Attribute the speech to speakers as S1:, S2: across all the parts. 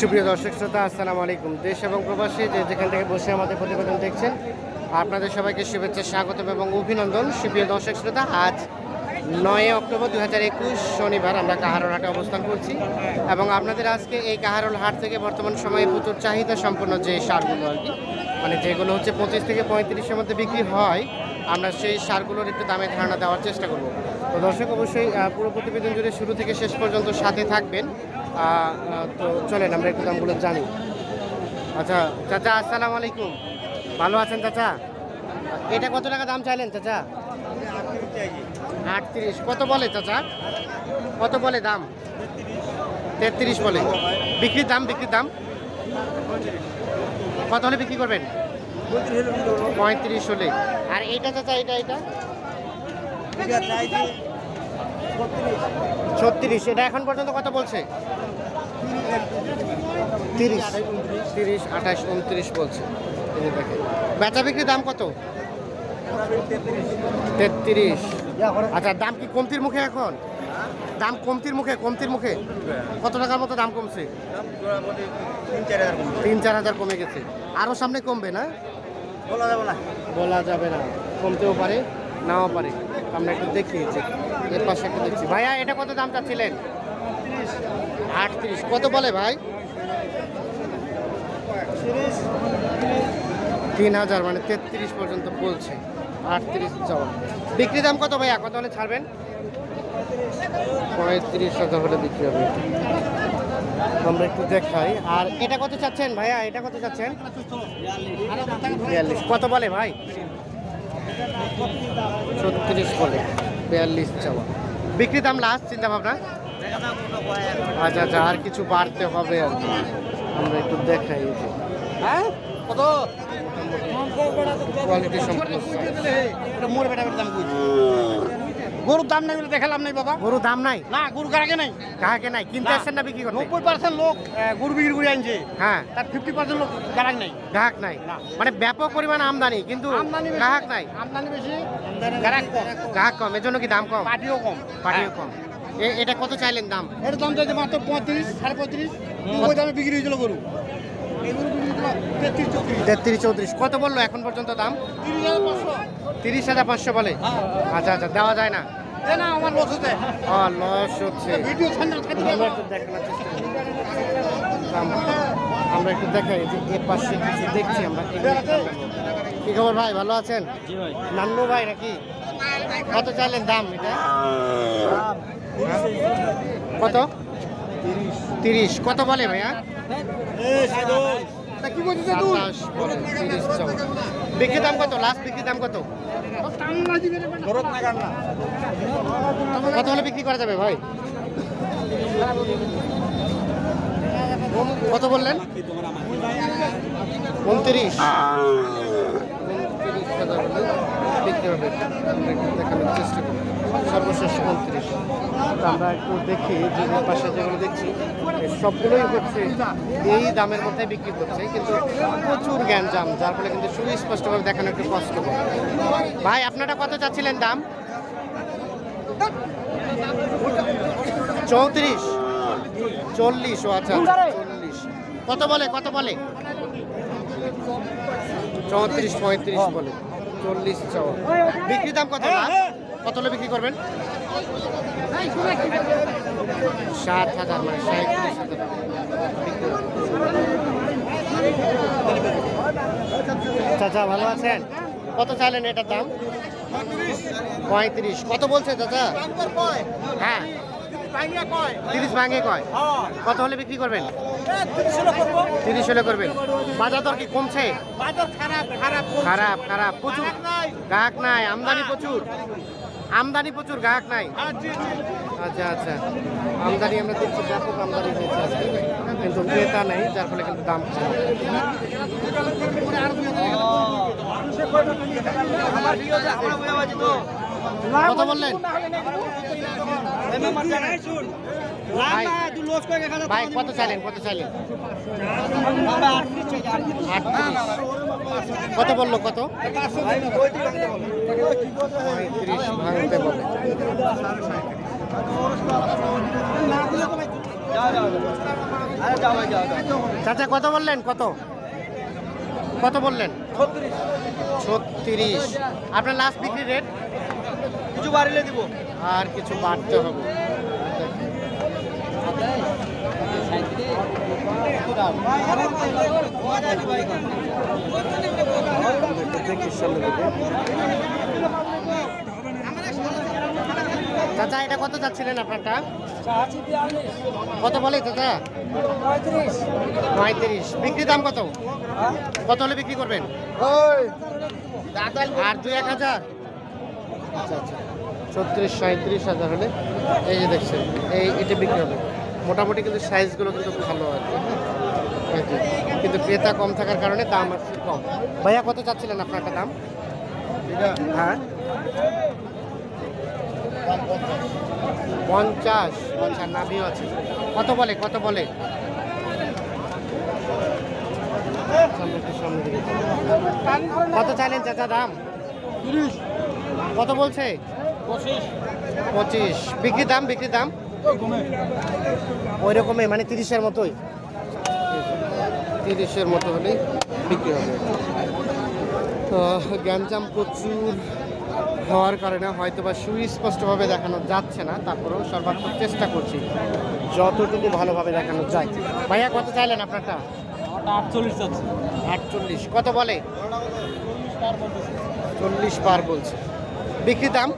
S1: সুপ্রিয় দর্শক শ্রোতা, আসসালামু আলাইকুম। দেশ এবং প্রবাসী যে যেখান থেকে বসে আমাদের প্রতিবেদন দেখছেন, আপনাদের সবাইকে শুভেচ্ছা স্বাগত এবং অভিনন্দন। সুপ্রিয় দর্শক শ্রোতা, আজ নয় অক্টোবর দু হাজার একুশ শনিবার আমরা কাহারোল হাটে অবস্থান করছি এবং আপনাদের আজকে এই কাহারোল হাট থেকে বর্তমান সময়ে প্রচুর চাহিদা সম্পন্ন যে সারগুলো আর কি মানে যেগুলো হচ্ছে পঁচিশ থেকে পঁয়ত্রিশের মধ্যে বিক্রি হয়, আমরা সেই সারগুলোর একটু দামে ধারণা দেওয়ার চেষ্টা করব। তো দর্শক, অবশ্যই পুরো প্রতিবেদন জুড়ে শুরু থেকে শেষ পর্যন্ত সাথে থাকবেন। তো চলেন, আমরা একটু দামগুলো জানি। আচ্ছা চাচা, আসসালামু আলাইকুম। ভালো আছেন, চাচা? এটা কত টাকা দাম চাইলেন, চাচা? আটত্রিশ। কত বলে, চাচা? কত বলে দাম? তেত্রিশ বলে। বিক্রির দাম বিক্রির দাম? কত হলে বিক্রি করবেন? পঁয়ত্রিশ হলে। আর এইটা, চাচা এটা এটা ছত্রিশ এটা এখন পর্যন্ত কত বলছে? তিরিশ। তিরিশ আঠাশ উনত্রিশ বলছে। দেখেন। বেচা বিক্রির দাম কত? তেত্রিশ। আচ্ছা দাম কি কমতির মুখে এখন? দাম কমতির মুখে কমতির মুখে? কত টাকার মতো দাম কমছে? তিন চার হাজার কমে গেছে। আরও সামনে কমবে না? বলা যাবে না। কমতেও পারে নাও পারে। আমরা একটু দেখিয়েছি এর পাশে একটু দেখছি। ভাইয়া, এটা কত দাম চাচ্ছিলেন? আটত্রিশ। কত বলে ভাই? তিন হাজার মানে তেত্রিশ পর্যন্ত বলছে। আটত্রিশ চাওয়া বিক্রি দাম কত ভাইয়া? কত হলে ছাড়বেন? পঁয়ত্রিশ হাজার হলে বিক্রি হবে। আমরা একটু দেখাই। আর এটা কত চাচ্ছেন ভাইয়া? এটা কত চাচ্ছেন? বিয়াল্লিশ। কত বলে ভাই? ছত্রিশ বলে। বিয়াল্লিশ চাওয়া। বিক্রি দাম লাস্ট চিন্তা ভাবনা? আচ্ছা আচ্ছা আর কিছু বাড়তে হবে আর কি। আমরা একটু দেখাই
S2: হ্যাঁ? কত?
S1: কোয়ালিটি সম্পূর্ণ
S2: গরুর দাম নাই বলে দেখালাম নাই বাবা।
S1: গরু দাম নাই?
S2: না গরু কারাকে নাই।
S1: কাহাকে নাই কিনতে। আসছেন না বিক্রি করতে?
S2: নব্বই পার্সেন্ট লোক গরু বিক্রি করে আনছে।
S1: হ্যাঁ।
S2: তার ফিফটি পার্সেন্ট লোক গ্রাহক নাই।
S1: গ্রাহক নাই। মানে ব্যাপক পরিমাণ আমদানি কিন্তু
S2: আমদানি
S1: গ্রাহক নাই?
S2: আমদানি বেশি গ্রাহক কম।
S1: গ্রাহক কম এজন্য কি দাম কম?
S2: পাটিও কম।
S1: পাটিও
S2: হ্যাঁ।
S1: কম। এটা কত চাইলেন দাম?
S2: এর দাম চাইছে মাত্র পঁয়ত্রিশ সাড়ে পঁয়ত্রিশ। দামে বিক্রি হয়েছিল গরু এই গরু বিক্রি হয়েছিল তেত্রিশ চৌত্রিশ।
S1: কত বলল এখন পর্যন্ত দাম?
S2: তিরিশ হাজার পাঁচশো
S1: বলে।
S2: হ্যাঁ
S1: আচ্ছা আচ্ছা দেওয়া যায় না।
S2: আমার লস হচ্ছে।
S1: লস হচ্ছে আমরা একটু দেখাই যে এর পাশে কিছু দেখছি আমরা। কি খবর ভাই ভালো আছেন? নান্নু ভাই নাকি? কত চাইলেন দাম এটা? কত? তিরিশ। কত বলে ভাইয়া? বিক্রি দাম কত? লাস্ট বিক্রি দাম কত? কত হলে বিক্রি করা যাবে ভাই? কত বললেন? উনত্রিশ। উনত্রিশ বিক্রি হবে। দেখানোর চেষ্টা করি সর্বশেষ উনত্রিশ। তো আমরা একটু দেখি যে পাশে যেগুলো দেখছি সবগুলোই হচ্ছে এই দামের মধ্যে বিক্রি করছে কিন্তু প্রচুর গ্যাঞ্জাম যার ফলে কিন্তু সুস্পষ্টভাবে দেখানো একটু কষ্ট ভাই আপনারা কত চাচ্ছিলেন দাম? চৌত্রিশ। চল্লিশ ও আচ্ছা আচ্ছা, চল্লিশ। কত বলে কত বলে? চৌত্রিশ পঁয়ত্রিশ বলে। চল্লিশ চাওয়া। বিক্রি দাম কত last? কত হলে বিক্রি করবেন? ষাট হাজার মানে। চাচা ভালো আছেন? কত চাইলেন এটার দাম? পঁয়ত্রিশ। কত বলছে চাচা? হ্যাঁ। তিরিশ ভাঙে কয়? কত হলে বিক্রি করবেন? তিরিশ হলে করবেন। বাজার দর কি কমছে? খারাপ খারাপ। প্রচুর। গ্রাহক নাই, আমদানি প্রচুর। আমদানি প্রচুর, গ্রাহক নাই। আচ্ছা আচ্ছা। আমদানি আমরা দেখছি, ব্যাপক আমদানি হয়েছে আজকে। কিন্তু ক্রেতা নেই, যার ফলে কিন্তু দাম কত বললেন? ভাই কত চাইলেন কত চাইলেন? কত বলল কত? পঁয়ত্রিশ ভাঙতে বলে চাচা কত বললেন কত? কত বললেন? ছত্রিশ। আপনার লাস্ট বিক্রি রেট
S2: কিছু বাড়িলে দিব।
S1: আর কিছু বাড়তে হবে দেখি সামনে দিকে। চাচা, এটা কত যাচ্ছিলেন আপনারটা? কত বলে চাচা? পঁয়ত্রিশ। বিক্রি দাম কত? কত হলে বিক্রি করবেন? আর দুই এক হাজার? আচ্ছা আচ্ছা। ছত্রিশ সাঁত্রিশ হাজার হলে, এই যে দেখছেন, এই এটা বিক্রি হবে। মোটামুটি কিন্তু সাইজগুলো কিন্তু ভালো কি হ্যাঁ? যে। কিন্তু ক্রেতা কম থাকার কারণে দাম আর কম। ভাইয়া কত চাচ্ছিলেন আপনারটা দাম? হ্যাঁ। পঞ্চাশ। আচ্ছা নাভিও আছে। কত বলে কত বলে? একটু। কত চাইলেন চাচা দাম? কত বলছে? পঁচিশ। বিক্রি দাম বিক্রি দাম? ওই রকমই মানে তিরিশের মতোই। তিরিশের মতো হলেই বিক্রি হবে। তো গ্যাঞ্জাম প্রচুর হওয়ার কারণে হয়তো বা সুস্পষ্টভাবে দেখানো যাচ্ছে না তারপরেও সর্বাত্মক চেষ্টা করছি। যতটুকু ভালোভাবে দেখানো যায়। ভাইয়া কত চাইলেন আপনারটা?
S2: আটচল্লিশ
S1: আটচল্লিশ। কত বলে? চল্লিশ পার বলছে। বিক্রি দাম?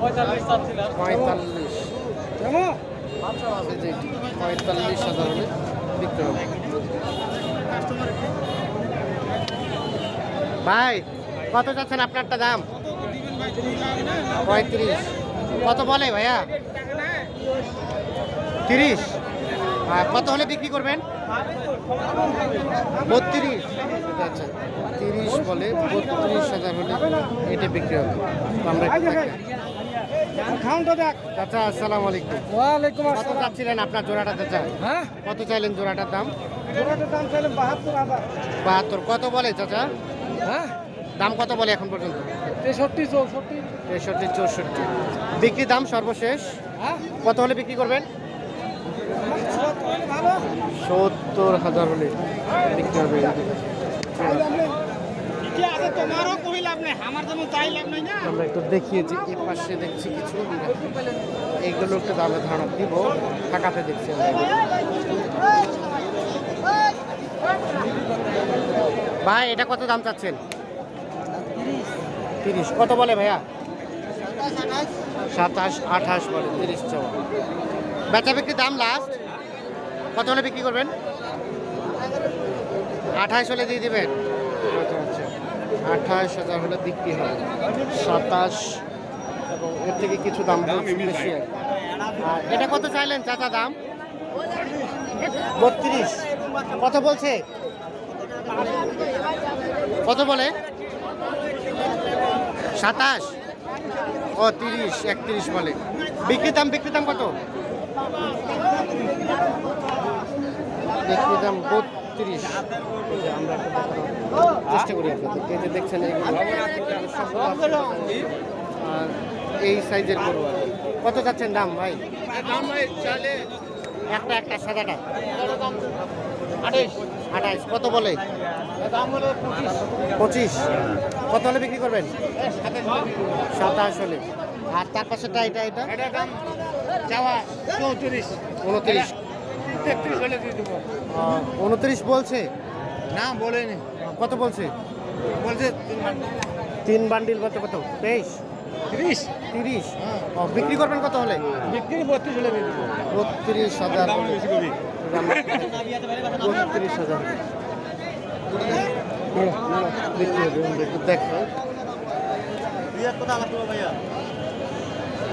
S2: পঁয়তাল্লিশ
S1: পঁয়তাল্লিশ। হাজার বিক্রি হবে। ভাই, কত যাচ্ছেন আপনারটা দাম? পঁয়ত্রিশ। কত বলে ভাইয়া? তিরিশ। কত হলে বিক্রি করবেন? বত্রিশ। আচ্ছা তিরিশ বলে বত্রিশ হাজার হলে এটা বিক্রি হবে। আমরা।
S2: খাউনটা দেখ।
S1: চাচা আসসালামু আলাইকুম।
S2: ওয়ালাইকুম
S1: কত চাচ্ছিলেন আপনার জোড়াটা চাচা?
S2: হ্যাঁ?
S1: কত চাইলেন জোড়াটার দাম?
S2: জোড়াটার দাম চাইলে বাহাত্তর হাজার।
S1: বাহাত্তর। কত বলে চাচা?
S2: হ্যাঁ?
S1: দাম কত বলে এখন পর্যন্ত?
S2: তেষট্টি চৌষট্টি।
S1: তেষট্টি চৌষট্টি। বিক্রি দাম সর্বশেষ?
S2: হ্যাঁ?
S1: কত হলে বিক্রি করবেন? সত্তর হাজার হলে বিক্রি হবে।
S2: আমার
S1: একটু দেখিয়েছি, এই পাশে দেখছি কিছু। এইগুলো একটু দামে ধারণা দিব, ঢাকাতে দেখছি ভাই, এটা কত দাম চাচ্ছেন? তিরিশ। কত বলে ভাইয়া? সাতাশ, আঠাশ বলে, তিরিশ চাওয়া বেচা বিক্রি দাম লাস্ট কত হলে বিক্রি করবেন? আঠাশ হলে দিয়ে দিবেন। আঠাশ হাজার হলে বিক্রি হবে সাতাশ এবং এর থেকে কিছু দাম বেশি আর এটা কত চাইলেন চাচা দাম? বত্রিশ। কত বলছে? কত বলে? সাতাশ। ও তিরিশ একত্রিশ বলে। বিক্রি দাম বিক্রি দাম কত? বিক্রি দাম বত্রিশ আমরা চেষ্টা করি আপনাদের। এই যে দেখছেন আর এই সাইজের গরু আর কত যাচ্ছেন দাম ভাই?
S2: দাম ভাই চাইলে
S1: একটা একটা সাদাটা
S2: আঠাইশ।
S1: কত বলে?
S2: পঁচিশ।
S1: কত হলে বিক্রি করবেন?
S2: সাতাশ
S1: সাতাশ হলে। আর তার পাশেটা এটা এটা?
S2: এটা দাম চাওয়া চৌত্রিশ।
S1: উনত্রিশ।
S2: তেত্রিশ হলে দিয়ে দেবো।
S1: উনত্রিশ বলছে?
S2: না বলেনি।
S1: কত বলছে?
S2: বলছে
S1: তিন বান্ডিল কত কত? তেইশ?
S2: তিরিশ।
S1: তিরিশ? ও বিক্রি করবেন কত হলে?
S2: বিক্রি বত্রিশ হলে
S1: বত্রিশ হাজার। বত্রিশ হাজার। বিক্রি হবে দেখো।
S2: ভাইয়া।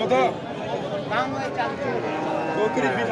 S2: কত দাম ভাই চালছে চৌত্রিশ বিশ